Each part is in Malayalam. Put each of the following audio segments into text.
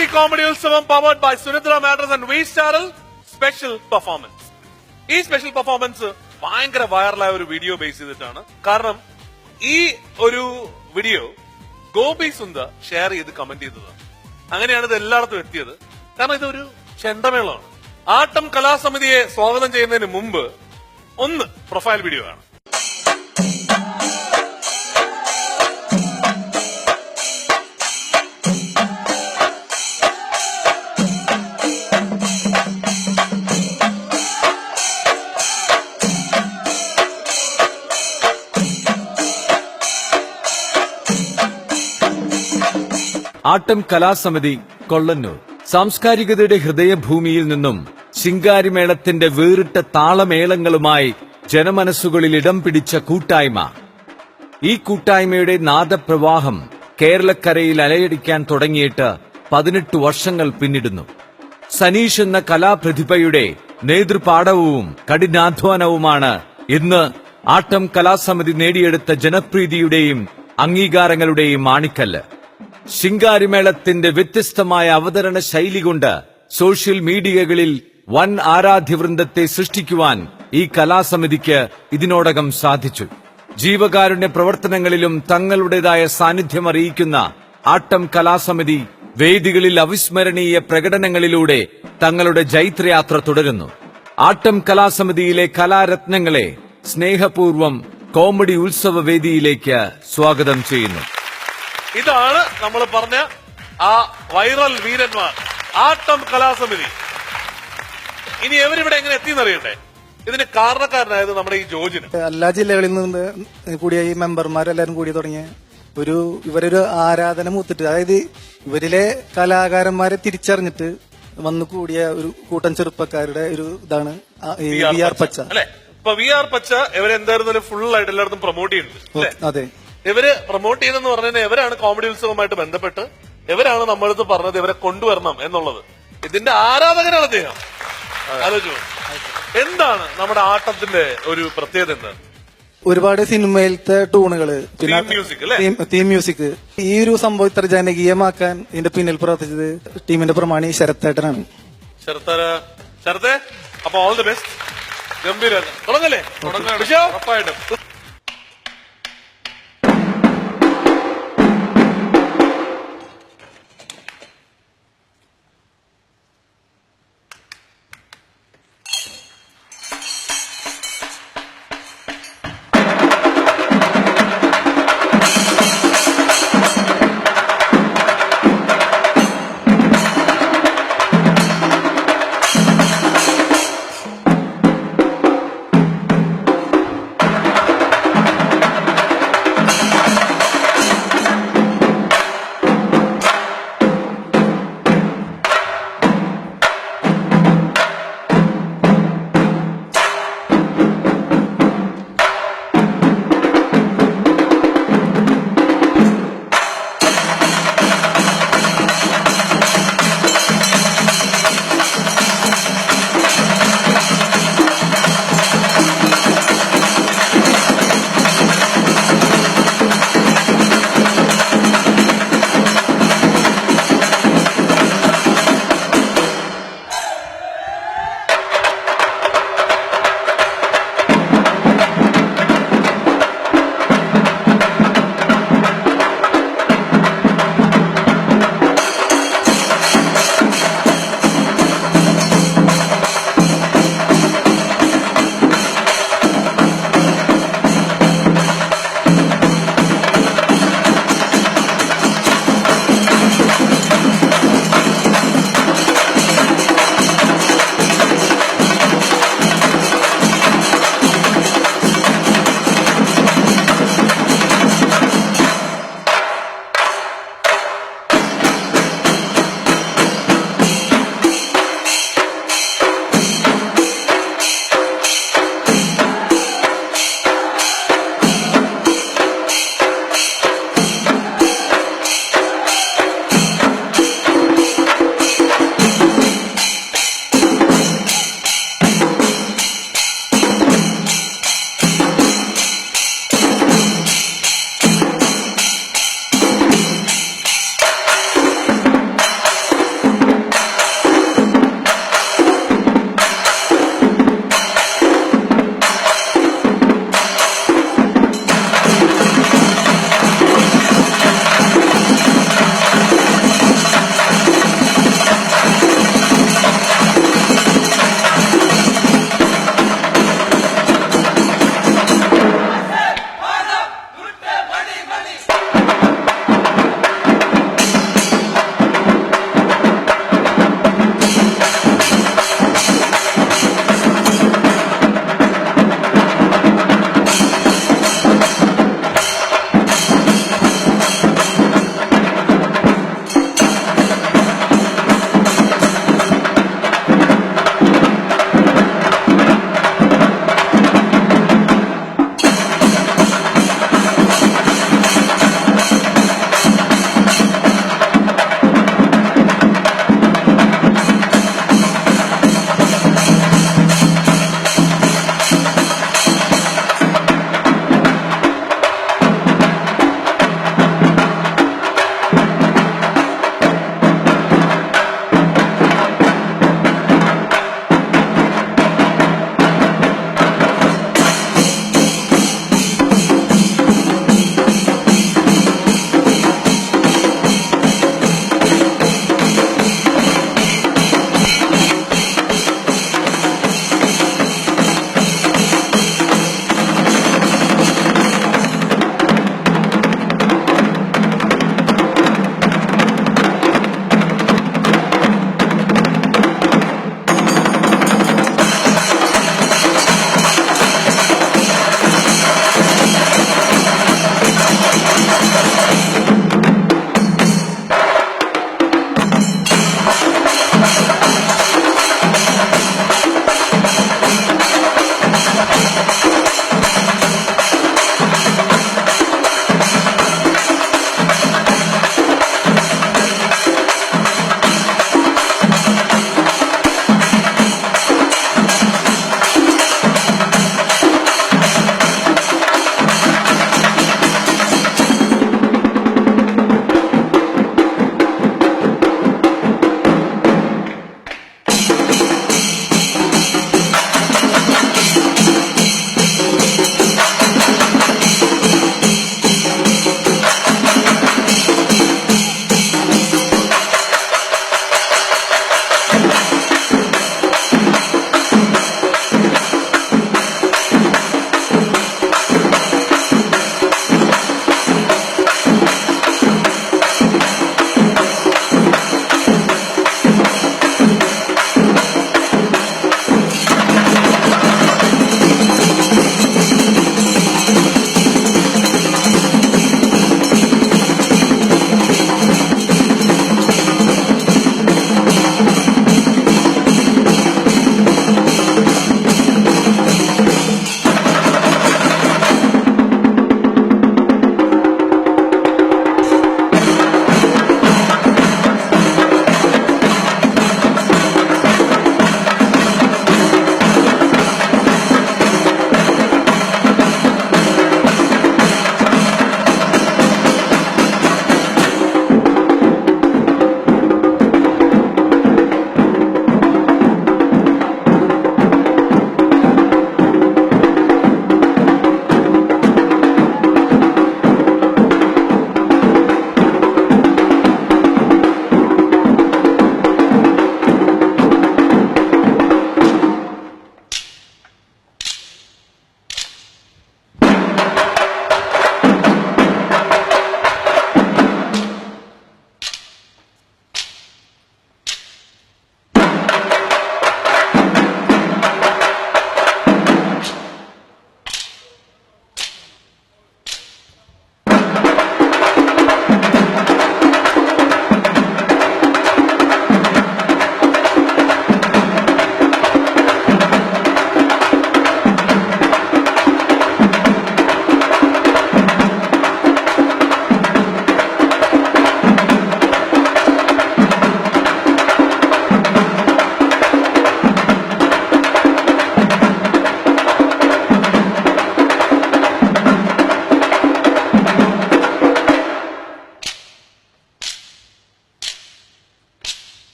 മലയാറ്റി comedy Utsavam powered by Surendra mattress and V സ്റ്റാറിൽ special performance ഈ സ്പെഷ്യൽ പെർഫോമൻസ് ഭയങ്കര വൈറലായ ഒരു വീഡിയോ ബേസ് ചെയ്തിട്ടാണ്. കാരണം ഈ ഒരു വീഡിയോ ഗോപി സുന്ദർ ഷെയർ ചെയ്ത് കമന്റ് ചെയ്തതാണ്. അങ്ങനെയാണ് ഇത് എല്ലായിടത്തും എത്തിയത്. കാരണം ഇതൊരു ചെണ്ടമേളമാണ്. ആട്ടം കലാസമിതിയെ സ്വാഗതം ചെയ്യുന്നതിന് മുമ്പ് ഒന്ന് പ്രൊഫൈൽ വീഡിയോ ആണ്. ആട്ടം കലാസമിതി കൊള്ളന്നൂർ. സാംസ്കാരികതയുടെ ഹൃദയഭൂമിയിൽ നിന്നും ശിങ്കാരിമേളത്തിന്റെ വേറിട്ട താളമേളങ്ങളുമായി ജനമനസ്സുകളിൽ ഇടം പിടിച്ച കൂട്ടായ്മ. ഈ കൂട്ടായ്മയുടെ നാദപ്രവാഹം കേരളക്കരയിൽ അലയടിക്കാൻ തുടങ്ങിയിട്ട് പതിനെട്ട് വർഷങ്ങൾ പിന്നിടുന്നു. സനീഷ് എന്ന കലാപ്രതിഭയുടെ നേതൃപാഠവും കഠിനാധ്വാനവുമാണ് ഇന്ന് ആട്ടം കലാസമിതി നേടിയെടുത്ത ജനപ്രീതിയുടെയും അംഗീകാരങ്ങളുടെയും മാണിക്കല്ല്. ശിങ്കാരിമേളത്തിന്റെ വ്യത്യസ്തമായ അവതരണ ശൈലി കൊണ്ട് സോഷ്യൽ മീഡിയകളിൽ വൻ ആരാധ്യവൃന്ദത്തെ സൃഷ്ടിക്കുവാൻ ഈ കലാസമിതിക്ക് ഇതിനോടകം സാധിച്ചു. ജീവകാരുണ്യ പ്രവർത്തനങ്ങളിലും തങ്ങളുടേതായ സാന്നിധ്യം അറിയിക്കുന്ന ആട്ടം കലാസമിതി വേദികളിൽ അവിസ്മരണീയ പ്രകടനങ്ങളിലൂടെ തങ്ങളുടെ ജൈത്രയാത്ര തുടരുന്നു. ആട്ടം കലാസമിതിയിലെ കലാരത്നങ്ങളെ സ്നേഹപൂർവം കോമഡി ഉത്സവ വേദിയിലേക്ക് സ്വാഗതം ചെയ്യുന്നു. ഇതാണ് നമ്മൾ പറഞ്ഞ ആ വൈറൽ വീരന്മാർ ആട്ടം കലാസമിതി. ഇനി എവരിവിടെ എങ്ങനെ എത്തിയെന്നറിയണ്ടേ ഇതിന് കാരണക്കാരനായത് നമ്മുടെ ഈ ജോജിന് എല്ലാ ജില്ലകളിൽ നിന്ന് കൂടിയ ഈ മെമ്പർമാരെല്ലാരും കൂടി തുടങ്ങിയ ഒരു ഇവരൊരു ആരാധന മൂത്തിട്ട് അതായത് ഇവരിലെ കലാകാരന്മാരെ തിരിച്ചറിഞ്ഞിട്ട് വന്നു കൂടിയ ഒരു കൂട്ടം ചെറുപ്പക്കാരുടെ ഒരു ഇതാണ് വി ആർ പച്ച. അല്ലെ? ഇപ്പൊ വി ആർ പച്ച ഇവരെന്തായിരുന്നാലും ഫുൾ ആയിട്ട് എല്ലായിടത്തും പ്രൊമോട്ട് ചെയ്യുന്നുണ്ട്. അതെ. ഇവർ പ്രൊമോട്ട് ചെയ്തെന്ന് പറഞ്ഞാൽ ഇവരാണ് കോമഡി ഉത്സവമായിട്ട് ബന്ധപ്പെട്ട് ഇവരാണ് നമ്മളടുത്ത് പറഞ്ഞത് ഇവരെ കൊണ്ടുവരണം എന്നുള്ളത്. ഇതിന്റെ ആരാധകരാണ് അദ്ദേഹം? ആലോചിച്ചു എന്താണ് നമ്മുടെ ആട്ടത്തിന്റെ ഒരു പ്രത്യേകത എന്താണ്? ഒരുപാട് സിനിമയിലത്തെ ടൂണുകൾ പിന്നെ? തീം മ്യൂസിക് ഈ ഒരു സംഭവം ഇത്ര ജനകീയമാക്കാൻ ഇതിന്റെ പിന്നിൽ പ്രവർത്തിച്ചത് ടീമിന്റെ പ്രമാണി ശരത്തേട്ടനാണ്. ശരത്തേ അപ്പൊ ഓൾ ദി ബെസ്റ്റ് ഗംഭീര തുടങ്ങല്ലേ? ഉറപ്പായിട്ടും.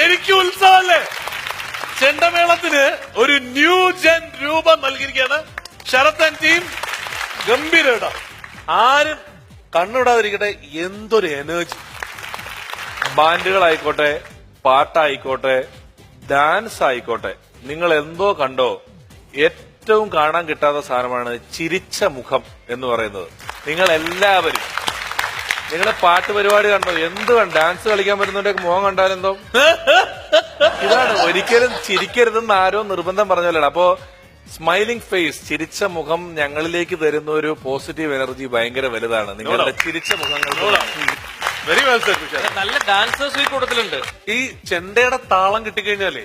ശരിക്കും ഉത്സവല്ലേ ചെണ്ടമേളത്തിന് ഒരു ന്യൂ ജൻ രൂപം നൽകിയിരിക്കുകയാണ്. ശരത്തൻ ടീം ഗംഭീര ആരും കണ്ണുവിടാതിരിക്കട്ടെ എന്തൊരു എനർജി ബാൻഡുകളായിക്കോട്ടെ പാട്ടായിക്കോട്ടെ ഡാൻസ് ആയിക്കോട്ടെ നിങ്ങൾ എന്തോ കണ്ടോ ഏറ്റവും കാണാൻ കിട്ടാത്ത സാധനമാണ് ചിരിച്ച മുഖം എന്ന് പറയുന്നത്. നിങ്ങൾ എല്ലാവരും നിങ്ങളുടെ പാട്ട് പരിപാടി കണ്ടോ? എന്ത് കണ്ടോ? ഡാൻസ് കളിക്കാൻ പറ്റുന്നുണ്ടെ മോഹം കണ്ടാലെന്തോ ഇതാണ്. ഒരിക്കലും ചിരിക്കരുതെന്ന് ആരോ നിർബന്ധം പറഞ്ഞല്ലോ അപ്പോ സ്മൈലിംഗ് ഫേസ് ചിരിച്ച മുഖം ഞങ്ങളിലേക്ക് തരുന്ന ഒരു പോസിറ്റീവ് എനർജി ഭയങ്കര വലുതാണ്. നിങ്ങളുടെ ചിരിച്ച മുഖങ്ങൾ വെരി വെൽ നല്ല ഡാൻസേഴ്സ് ഈ കൂട്ടത്തിലുണ്ട്. ഈ ചെണ്ടയുടെ താളം കിട്ടിക്കഴിഞ്ഞാലേ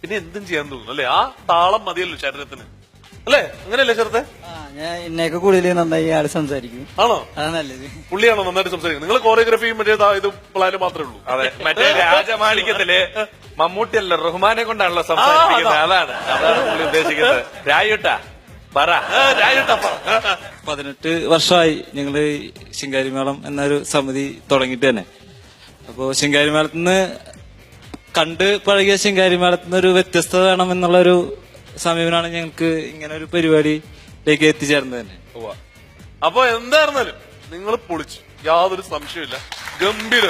പിന്നെ എന്തും ചെയ്യാൻ തോന്നുന്നു അല്ലെ? ആ താളം മതിയല്ലോ ശരീരത്തിന് അല്ലേ? അങ്ങനെയല്ലേ ചെറുത്തെ ആ, ഞാൻ എന്നെയൊക്കെ കൂടുതൽ നന്നായി ആൾ സംസാരിക്കും. ആണോ? അതാ നല്ലത്. പുള്ളിയാണോ നന്നായിട്ട് സംസാരിക്കുന്നത്? നിങ്ങൾ കോറിയോഗ്രഫിയും മറ്റേ ഇത് പ്ലാനും മാത്രമേ ഉള്ളൂ. അതെ മറ്റേ രാജമാണിക്യത്തിൽ മമ്മൂട്ടി അല്ല റഹ്മാനെ കൊണ്ടാണല്ലോ സംസാരിക്കുന്നത് അതാണ് അതാണ് പുള്ളി ഉദ്ദേശിക്കുന്നത്. രായുട്ട പറ. ആ, രാജേട്ടപ്പ. പതിനെട്ട് വർഷമായി ഞങ്ങൾ ശിങ്കാരിമേളം എന്നൊരു സമിതി തുടങ്ങിയിട്ട് തന്നെ. അപ്പോ ശിങ്കാരിമേളത്തിന്ന് കണ്ട് പഴകിയ ശിങ്കാരിമേളത്തിന് ഒരു വ്യത്യസ്തത വേണം എന്നുള്ള ഒരു സമീപനാണ് ഞങ്ങൾക്ക് ഇങ്ങനെ ഒരു പരിപാടിയിലേക്ക് എത്തിച്ചേർന്നത് തന്നെ. അപ്പൊ എന്തായിരുന്നാലും നിങ്ങൾ പൊളിച്ചു. യാതൊരു സംശയമില്ല ഗംഭീര.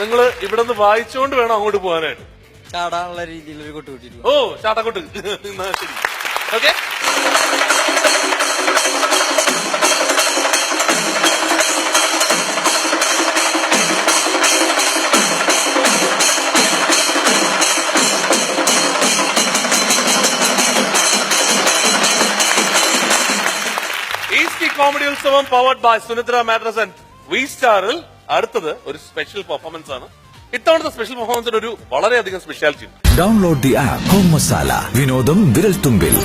നിങ്ങൾ ഇവിടെ നിന്ന് വായിച്ചുകൊണ്ട് വേണം അങ്ങോട്ട് പോകാനായിട്ട്. ചാടാനുള്ള രീതിയിൽ ഒരു കൊട്ടുകൂട്ടിയിരുന്നു ഓ ചാട്ടക്കൊട്ട്. ശരി. Okay? Comedy Utsavam powered by Sunitra mattress and V സ്റ്റാറിൽ അടുത്തത് ഒരു സ്പെഷ്യൽ പെർഫോമൻസ് ആണ്. ഇത്തവണത്തെ സ്പെഷ്യൽ പെർഫോമൻസിന് ഒരു വളരെയധികം speciality download the app home masala വിനോദം വിരൽ തുമ്പിൽ